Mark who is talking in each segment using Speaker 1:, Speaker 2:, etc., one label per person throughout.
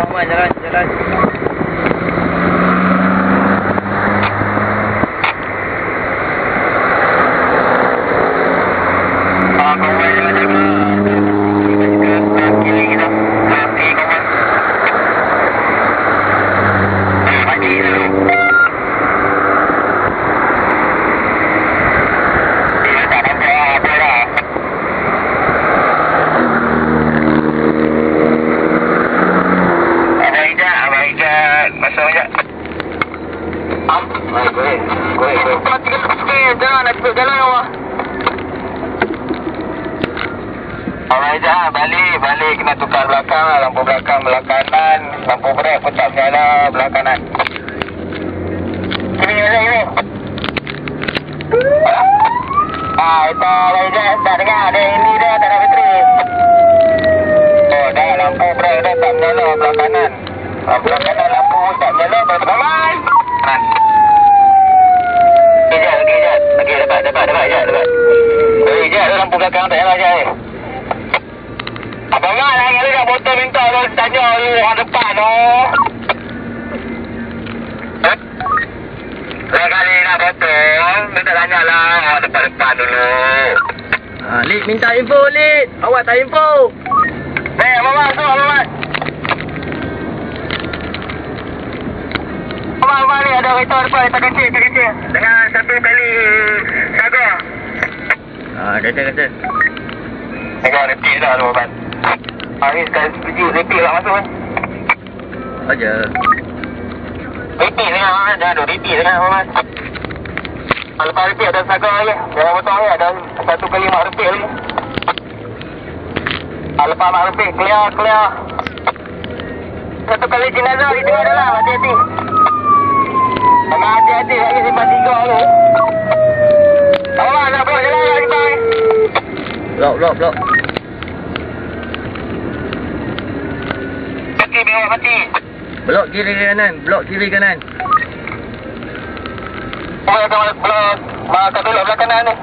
Speaker 1: Aman, jalan, jalan.
Speaker 2: Ah, kawan jalan jaga. Kaki lagi dah. Kaki kawan. Eh, mandi dulu. Dia tak nampak apa dah. Abang Ijat, Abang Ijat. Masuk Ijat. Ah, baik, baik. Baik, baik. Abang Ijat, balik, balik. Kena tukar belakang lah. Lampu belakang belah kanan. Lampu brek pun tak menyala belah kanan. Sini, sini, sini. Ah, itu Abang Ijat tak dengar. Dia ini dia tak ada bateri. Oh, dah lampu brek dah tak menyala belah kanan. Lampu belah kanan lampu tak menyala belah kanan. Kanan. Okey, Jat. Okey, Jat. Okey, dapat, dapat, dapat, Jat. Dapat. Okey, Jat. Ada lampu belakang tak nyala, Jat. Abang Mat, hari ni dah botol minta lu tanya lu orang depan tu. Eh? Lain kali nak botol, minta tanya lah depan-depan dulu.
Speaker 1: Ha, Lid, minta info, Lid. Awak tak info.
Speaker 2: Eh, Abang Mat, tu Abang Mat. Abang, ni ada kereta depan, tak kecil, tak kecil. Dengan satu kali saga.
Speaker 1: Ha, kata, kata.
Speaker 2: Tengok repeat dah tu, Abang. Hari sekali sebiji, repeat lah masuk kan.
Speaker 1: Aja.
Speaker 2: Repeat tengah, Abang. Dah ada repeat tengah, Abang. Lepas repeat ada saga lagi. Jangan betul lagi, ada satu kali mak repeat lagi. Ah, Lepas mak repeat, clear, clear. Satu kali jenazah di tengah dalam, hati-hati. Memang hati-hati, lagi simpan tiga tu. Abang, nak buat jalan lagi, bang.
Speaker 1: Blok, blok, blok.
Speaker 2: Mati, bewak mati.
Speaker 1: Blok kiri kanan, blok kiri kanan.
Speaker 2: Boleh ke belakang, makan dulu belah kanan ni.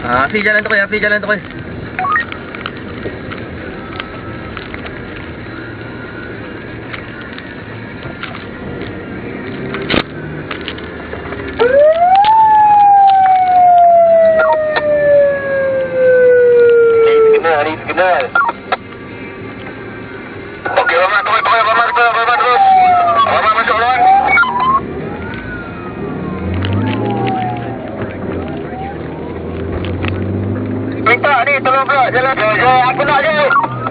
Speaker 1: Ha, Afi jalan terus, Afi jalan terus.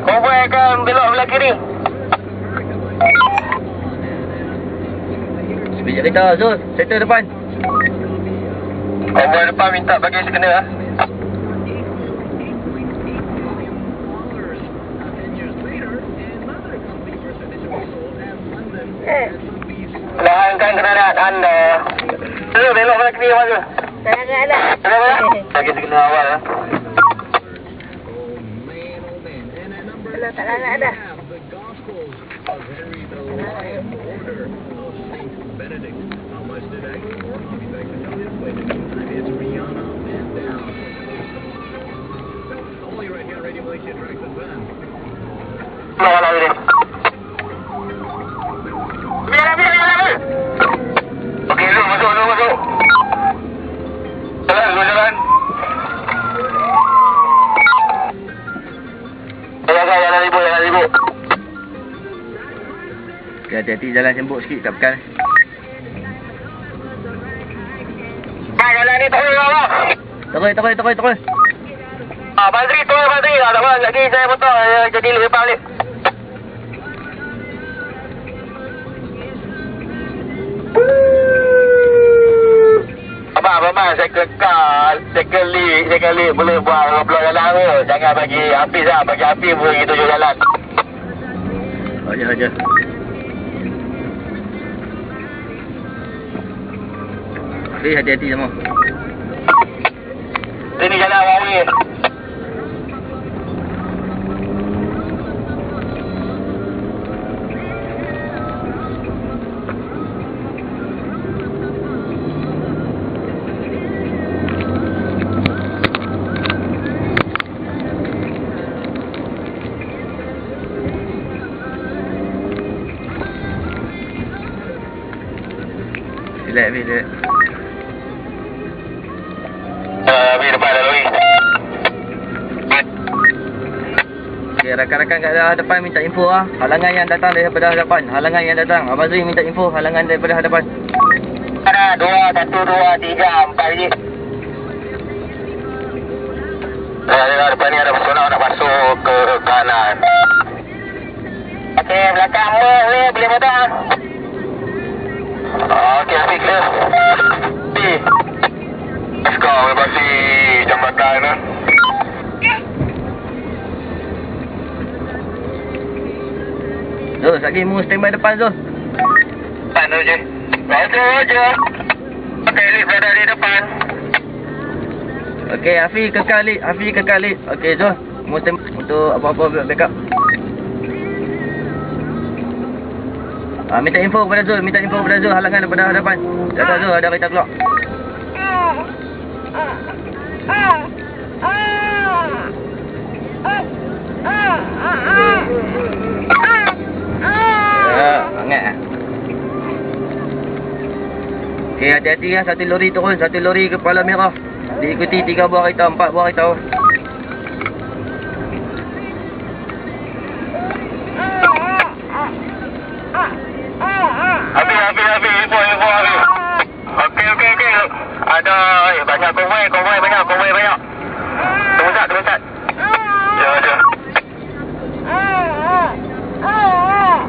Speaker 2: Konvoi akan belok belah kiri.
Speaker 1: Sekejap kereta, Zul. Settle depan.
Speaker 2: Konvoi depan minta bagi signal lah. Anda. Belok belah kiri?
Speaker 3: Sangat lah.
Speaker 2: Belok belah. Bagi signal awal lah.
Speaker 3: Kalau tak larat
Speaker 2: ribut.
Speaker 1: Okay, hati-hati jalan sembuk sikit kat pekan.
Speaker 2: Bang, jalan ni tak boleh, bang.
Speaker 1: Terus, terus, terus, terus.
Speaker 2: Ah, Badri, tu Badri. Ah, tak apa, lagi saya motor. eh, Jadi lebih balik. Abang, abang, abang, saya kekal, saya kelik, saya kelik. Boleh buat blok jalan tu. Jangan bagi api lah, bagi api pun kita tunjuk jalan.
Speaker 1: Aja, aja. Afi, hati-hati semua.
Speaker 2: Sini jalan one Uh, Habis depan lalui.
Speaker 1: Okay, rakan-rakan kat hadapan minta info ah. Halangan yang datang daripada hadapan. Halangan yang datang. Abang Zui minta info halangan daripada hadapan.
Speaker 2: Ada dua, satu, dua, tiga, empat biji. Ya, dengar depan ni ada personal nak masuk ke kanan. Okey, belakang boleh, boleh potong. Okey, habis clear. Di. Let's go, bebasi jambatan. eh.
Speaker 1: Zul, lagi mu standby depan Zul.
Speaker 2: Tanda je. Rasa je. Okey, lift berada di depan.
Speaker 1: Okey, Afi kekal lead. Afi kekal lead. Okey, Zul. Mu standby untuk apa-apa backup. Ah, minta info kepada Zul. Minta info kepada Zul halangan daripada hadapan. Jaga Zul, ada kereta keluar. Ah. Okey, hati-hati ya. Satu lori turun. Satu lori kepala merah. Diikuti tiga buah kereta, empat buah kereta.
Speaker 2: Banyak konvoi, konvoi banyak, konvoi banyak. Tunggu sat, tunggu sat. Ya, ya.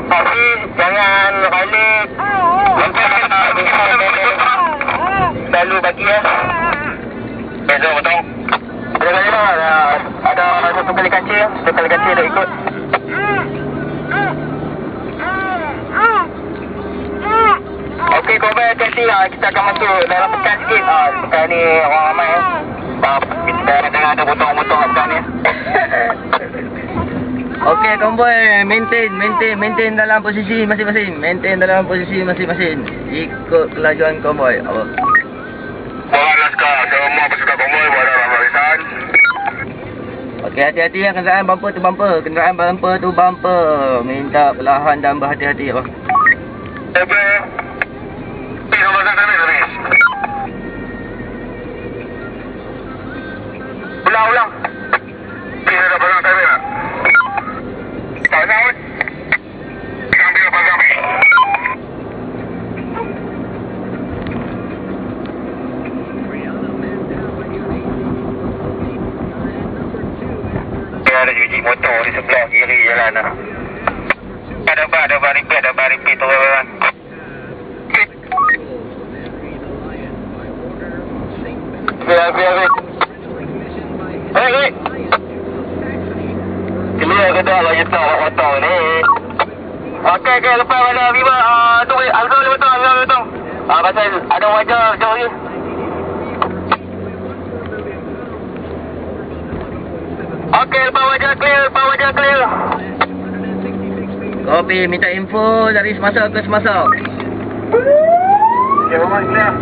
Speaker 2: Hafiz, jangan balik. Selalu bagi ya. Besok potong. Ada kali lah, ada, ada satu kali kancil, satu kali kancil dah ikut. Okey, konvoi hati-hati lah. Kita akan masuk dalam pekan sikit. Ah, pekan ni orang ramai. Ah, kita tengah ada potong-potong pekan ni.
Speaker 1: Okey, konvoy. Maintain, maintain, maintain dalam posisi masing-masing. Maintain dalam posisi masing-masing. Ikut kelajuan konvoy. Apa?
Speaker 2: Bawa naskah semua peserta konvoi berada dalam barisan.
Speaker 1: Okey, hati-hati ya kenderaan bumper tu bumper. Kenderaan bumper tu bumper. Minta perlahan dan berhati-hati. Apa?
Speaker 2: Okey. Kiri jalan lah. Ada bar, ada bar repeat, ada bar repeat turun orang. Biar. Hei, hei. Clear ke tak bagi tahu awak potong ni? Okey, okey, lepas ada Viva, uh, tu boleh, Alga boleh potong, Alga boleh potong. Ah, pasal ada wajah jauh ni. Wajah clear, lepas wajah clear.
Speaker 1: Kopi minta info dari semasa ke semasa.
Speaker 2: Okey, Muhammad clear.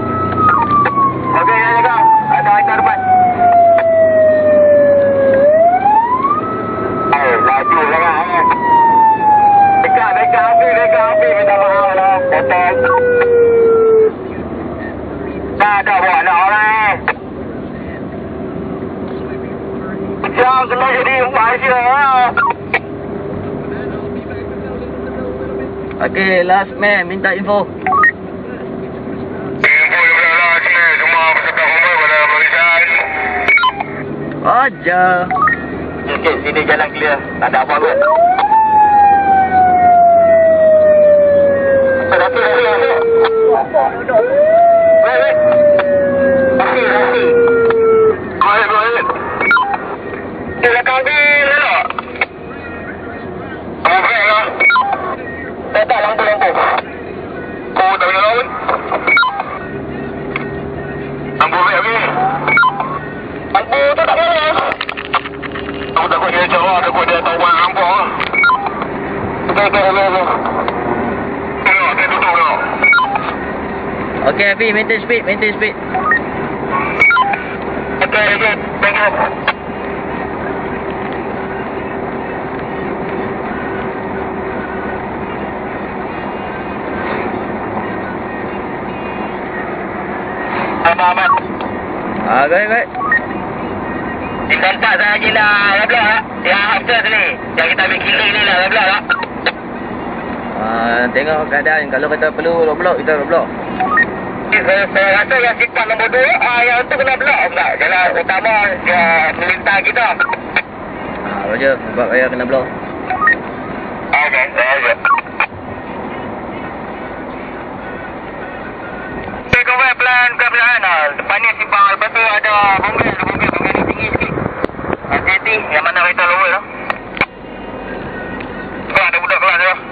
Speaker 2: Okey, ya jaga. Ada kereta depan. Eh, laju sangat eh. Dekat, dekat api, dekat api. Minta maaf lah. Potong. Tak ada buat anak orang eh. Jangan kena jadi lah.
Speaker 1: Okey, last man minta info.
Speaker 2: Info daripada last man. Semua peserta konvoi pada dalam barisan.
Speaker 1: Aja.
Speaker 2: Okey, sini jalan clear. Tak ada apa-apa. Rafi, Rafi, Rafi. Wait, wait. Rafi, Rafi. Go ahead, belakang ni, lelak. Kamu break lah. Tak, tak, lampu, lampu. Kau tak boleh lawan. Lampu break, Rafi. Lampu tu tak boleh. Aku takut dia jawab, takut dia tahu mana lampu. Okey, okey, okey, okey. Dia tutup tau.
Speaker 1: Okey, Afi, maintain speed, maintain speed.
Speaker 2: Okey, okey, thank you.
Speaker 1: Ah, baik, baik.
Speaker 2: Di tempat saya lagi lah, Rabla. Yang after ni. Yang kita ambil kira ni lah, Rabla.
Speaker 1: Ah, tengok keadaan. Kalau kita perlu blok, kita blok.
Speaker 2: Saya, saya rasa yang sifat nombor dua, ah, yang tu kena blok pula. Jalan utama, dia melintang kita.
Speaker 1: Ah, Roger. Buat saya kena blok.
Speaker 2: Okey, okey. Buat plan kebelaan lah. Depan ni simpang, lepas tu ada bunga, ada bunga, bunga ni tinggi sikit. Hati-hati, yang mana kereta lower tu. Kau ada budak kelas tu.